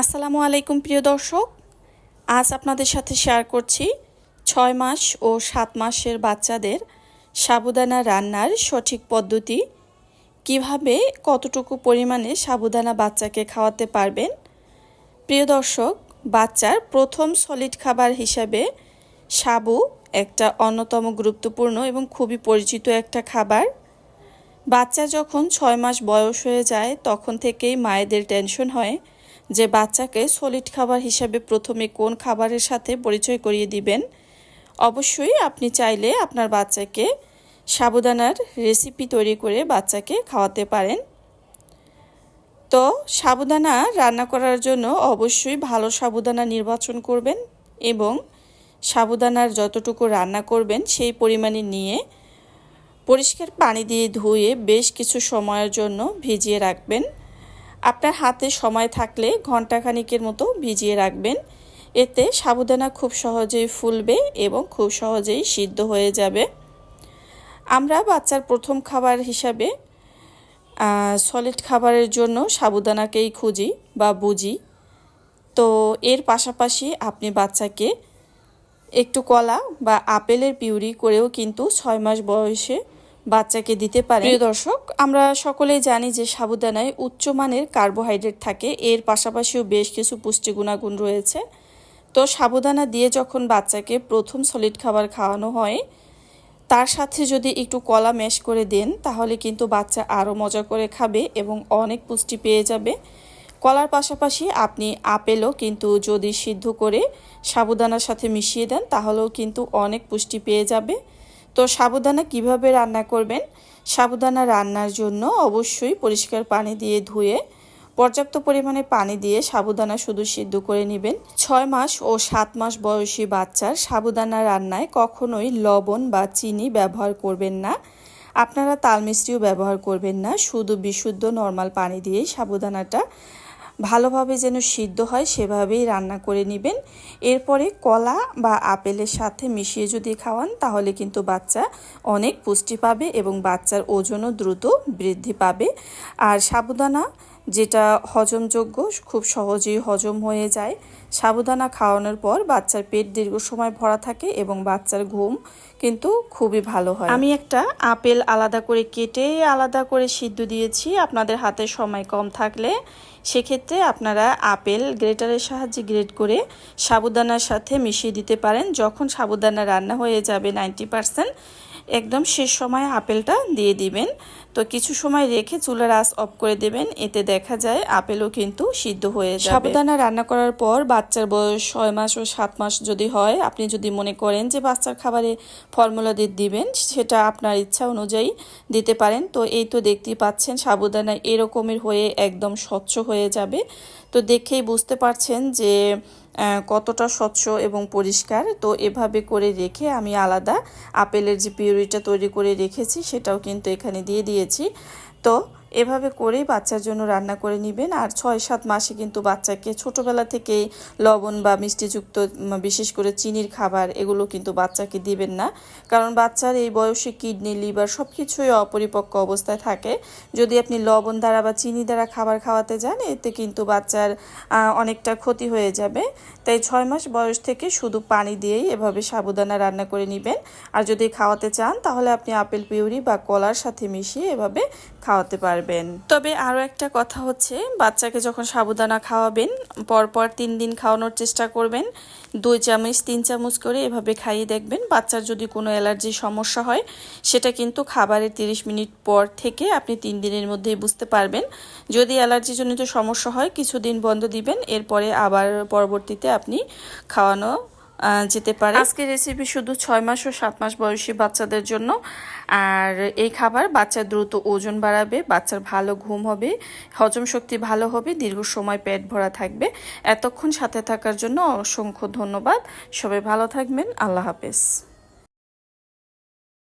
আসসালামু আলাইকুম, প্রিয় দর্শক। আজ আপনাদের সাথে শেয়ার করছি ছয় মাস ও সাত মাসের বাচ্চাদের সাবুদানা রান্নার সঠিক পদ্ধতি। কীভাবে, কতটুকু পরিমাণে সাবুদানা বাচ্চাকে খাওয়াতে পারবেন? প্রিয় দর্শক, বাচ্চার প্রথম সলিড খাবার হিসাবে সাবু একটা অন্যতম গুরুত্বপূর্ণ এবং খুবই পরিচিত একটা খাবার। বাচ্চা যখন ছয় মাস বয়স হয়ে যায়, তখন থেকেই মায়েদের টেনশন হয়। যে বাচ্চাকে সলিড খাবার হিসাবে প্রথমে কোন খাবারের সাথে পরিচয় করিয়ে দিবেন? অবশ্যই আপনি চাইলে আপনার বাচ্চাকে সাবুদানার রেসিপি তৈরি করে বাচ্চাকে খাওয়াতে পারেন। তো সাবুদানা রান্না করার জন্য অবশ্যই ভালো সাবুদানা নির্বাচন করবেন এবং সাবুদানার যতটুকু রান্না করবেন সেই পরিমাণে নিয়ে পরিষ্কার পানি দিয়ে ধুয়ে বেশ কিছু সময়ের জন্য ভিজিয়ে রাখবেন। আপনার হাতে সময় থাকলে ঘন্টাখানিকের মতো ভিজিয়ে রাখবেন। এতে সাবুদানা খুব সহজেই ফুলবে এবং খুব সহজেই সিদ্ধ হয়ে যাবে। আমরা বাচ্চার প্রথম খাবার হিসাবে সলিড খাবারের জন্য সাবুদানাকেই খুঁজি বা বুঝি। তো এর পাশাপাশি আপনি বাচ্চাকে একটু কলা বা আপেলের পিউরি করেও কিন্তু ছয় মাস বয়সে বাচ্চাকে দিতে পারে। প্রিয় দর্শক, আমরা সকলেই জানি যে সাবুদানায় উচ্চমানের কার্বোহাইড্রেট থাকে। এর পাশাপাশিও বেশ কিছু পুষ্টি গুণাগুণ রয়েছে। তো সাবুদানা দিয়ে যখন বাচ্চাকে প্রথম সলিড খাবার খাওয়ানো হয়, তার সাথে যদি একটু কলা ম্যাশ করে দেন, তাহলে কিন্তু বাচ্চা আরও মজা করে খাবে এবং অনেক পুষ্টি পেয়ে যাবে। কলার পাশাপাশি আপনি আপেলও কিন্তু যদি সিদ্ধ করে সাবুদানার সাথে মিশিয়ে দেন, তাহলেও কিন্তু অনেক পুষ্টি পেয়ে যাবে। তো সাবুদানা কীভাবে রান্না করবেন? সাবুদানা রান্নার জন্য অবশ্যই পরিষ্কার পানি দিয়ে ধুয়ে, পর্যাপ্ত পরিমাণে পানি দিয়ে সাবুদানা শুধু সিদ্ধ করে নেবেন। ছয় মাস ও সাত মাস বয়সী বাচ্চার সাবুদানা রান্নায় কখনোই লবণ বা চিনি ব্যবহার করবেন না। আপনারা তাল মিষ্টিও ব্যবহার করবেন না, শুধু বিশুদ্ধ নর্মাল পানি দিয়েই সাবুদানাটা ভালোভাবে যেন সিদ্ধ হয়, সেভাবেই রান্না করে নেবেন। এরপরে কলা বা আপেলের সাথে মিশিয়ে যদি খাওয়ান, তাহলে কিন্তু বাচ্চা অনেক পুষ্টি পাবে এবং বাচ্চার ওজনও দ্রুত বৃদ্ধি পাবে। আর সাবুদানা যেটা হজমযোগ্য, খুব সহজেই হজম হয়ে যায়। সাবুদানা খাওয়ানোর পর বাচ্চার পেট দীর্ঘ সময় ভরা থাকে এবং বাচ্চার ঘুম কিন্তু খুবই ভালো হয়। আমি একটা আপেল আলাদা করে কেটে আলাদা করে সিদ্ধ দিয়েছি। আপনাদের হাতে সময় কম থাকলে সেক্ষেত্রে আপনারা আপেল গ্রেটারের সাহায্যে গ্রেট করে সাবুদানার সাথে মিশিয়ে দিতে পারেন। যখন সাবুদানা রান্না হয়ে যাবে নাইনটি একদম শেষ সময় আপেলটা দিয়ে দিবেন। তো কিছু সময় রেখে চুলার আঁচ অফ করে দেবেন, এতে দেখা যায় আপেলও কিন্তু সিদ্ধ হয়ে যাবে। সাবুদানা রান্না করার পর বাচ্চার বয়স ছয় মাস ও সাত মাস যদি হয়, আপনি যদি মনে করেন যে বাচ্চার খাবারে ফর্মুলা দিয়ে দিবেন, সেটা আপনার ইচ্ছা অনুযায়ী দিতে পারেন। তো এই তো দেখতেই পাচ্ছেন সাবুদানা এরকমের হয়ে একদম স্বচ্ছ হয়ে যাবে। তো দেখেই বুঝতে পারছেন যে কতটা স্বচ্ছ এবং পরিষ্কার। তো এভাবে করে রেখে আমি আলাদা আপেলের যে পিউরিটা তৈরি করে রেখেছি, সেটাও কিন্তু এখানে দিয়ে দিয়েছি। তো এভাবে করেই বাচ্চার জন্য রান্না করে নেবেন। আর ছয়, সাত মাসে কিন্তু বাচ্চাকে ছোটোবেলা থেকেই লবণ বা মিষ্টিযুক্ত বিশেষ করে চিনির খাবার এগুলো কিন্তু বাচ্চাকে দিবেন না। কারণ বাচ্চার এই বয়সে কিডনি, লিভার সব কিছুই অপরিপক্ক অবস্থায় থাকে। যদি আপনি লবণ দ্বারা বা চিনি দ্বারা খাবার খাওয়াতে যান, এতে কিন্তু বাচ্চার অনেকটা ক্ষতি হয়ে যাবে। তাই ছয় মাস বয়স থেকে শুধু পানি দিয়েই এভাবে সাবুদানা রান্না করে নেবেন। আর যদি খাওয়াতে চান, তাহলে আপনি আপেল পিউরি বা কলার সাথে মিশিয়ে এভাবে খাওয়াতে পারবেন। তবে আরও একটা কথা হচ্ছে, বাচ্চাকে যখন সাবুদানা খাওয়াবেন, পরপর তিন দিন খাওয়ানোর চেষ্টা করবেন। দুই চামচ, তিন চামচ করে এভাবে খাইয়ে দেখবেন, বাচ্চার যদি কোনো অ্যালার্জির সমস্যা হয়, সেটা কিন্তু খাবারের তিরিশ মিনিট পর থেকে আপনি তিন দিনের মধ্যেই বুঝতে পারবেন। যদি অ্যালার্জিজনিত সমস্যা হয়, কিছুদিন বন্ধ দিবেন, এরপরে আবার পরবর্তীতে আপনি খাওয়ানো যেতে পারে। আজকে রেসিপি শুধু ছয় মাস ও সাত মাস বয়সী বাচ্চাদের জন্য। আর এই খাবার বাচ্চার দ্রুত ওজন বাড়াবে, বাচ্চার ভালো ঘুম হবে, হজম শক্তি ভালো হবে, দীর্ঘ সময় পেট ভরা থাকবে। এতক্ষণ সাথে থাকার জন্য অসংখ্য ধন্যবাদ। সবাই ভালো থাকবেন। আল্লাহ হাফেজ।